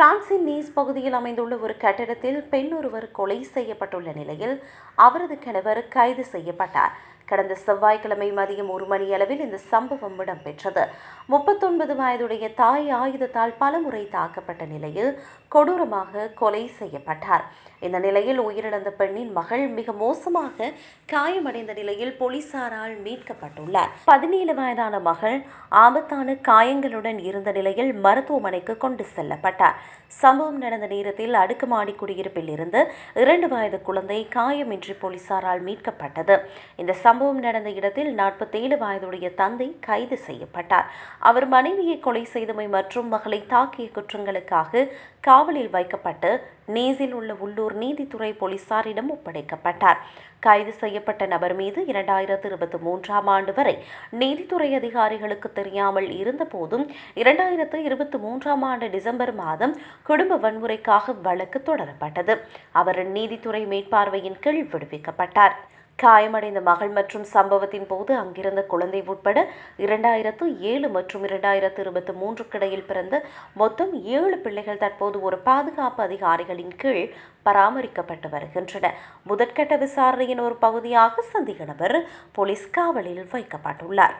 பிரான்சின் நீஸ் பகுதியில் அமைந்துள்ள ஒரு கட்டிடத்தில் பெண் ஒருவர் கொலை செய்யப்பட்டுள்ள நிலையில் அவரது கணவர் கைது செய்யப்பட்டார். கடந்த செவ்வாய்க்கிழமை மதியம் ஒரு மணி அளவில் இந்த சம்பவம் இடம்பெற்றது. முப்பத்தொன்பது வயதுடைய தாய் ஆயுதத்தால் பலமுறை தாக்கப்பட்ட நிலையில் கொடூரமாக கொலை செய்யப்பட்டார். இந்த நிலையில் உயிரிழந்த பெண்ணின் மகள் மிக மோசமாக காயமடைந்த நிலையில் போலீசாரால் மீட்கப்பட்டுள்ளார். பதினேழு வயதான மகள் ஆபத்தான காயங்களுடன் இருந்த நிலையில் மருத்துவமனைக்கு கொண்டு செல்லப்பட்டார். சம்பவம் நடந்த நேரத்தில் அடுக்குமாடி குடியிருப்பில் இருந்து இரண்டு வயது குழந்தை காயமின்றி போலீசாரால் மீட்கப்பட்டது. இந்த சம்பவம் நடந்த இடத்தில் நாற்பத்தேழு வயதுடைய தந்தை கைது செய்யப்பட்டார். அவர் மனைவியை கொலை செய்தமை மற்றும் மகளை தாக்கிய குற்றங்களுக்காக காவலில் வைக்கப்பட்டு நேசில் உள்ள உள்ளூர் நீதித்துறை போலீசாரிடம் ஒப்படைக்கப்பட்டார். கைது செய்யப்பட்ட நபர் மீது இரண்டாயிரத்து இருபத்தி மூன்றாம் ஆண்டு வரை நீதித்துறை அதிகாரிகளுக்கு தெரியாமல் இருந்தபோதும் இரண்டாயிரத்து இருபத்தி மூன்றாம் ஆண்டு டிசம்பர் மாதம் குடும்ப வன்முறைக்காக வழக்கு தொடரப்பட்டது. அவர் நீதித்துறை மேற்பார்வையின் கீழ் விடுவிக்கப்பட்டார். காயமடைந்த மகள் மற்றும் சம்பவத்தின் போது அங்கிருந்த குழந்தை உட்பட இரண்டாயிரத்து ஏழு மற்றும் இரண்டாயிரத்து இருபத்தி மூன்று இடையில் பிறந்த மொத்தம் ஏழு பிள்ளைகள் தற்போது ஒரு பாதுகாப்பு அதிகாரிகளின் கீழ் பராமரிக்கப்பட்டு வருகின்றன. முதற்கட்ட விசாரணையின் ஒரு பகுதியாக சந்தேக நபர் போலீஸ் காவலில் வைக்கப்பட்டுள்ளார்.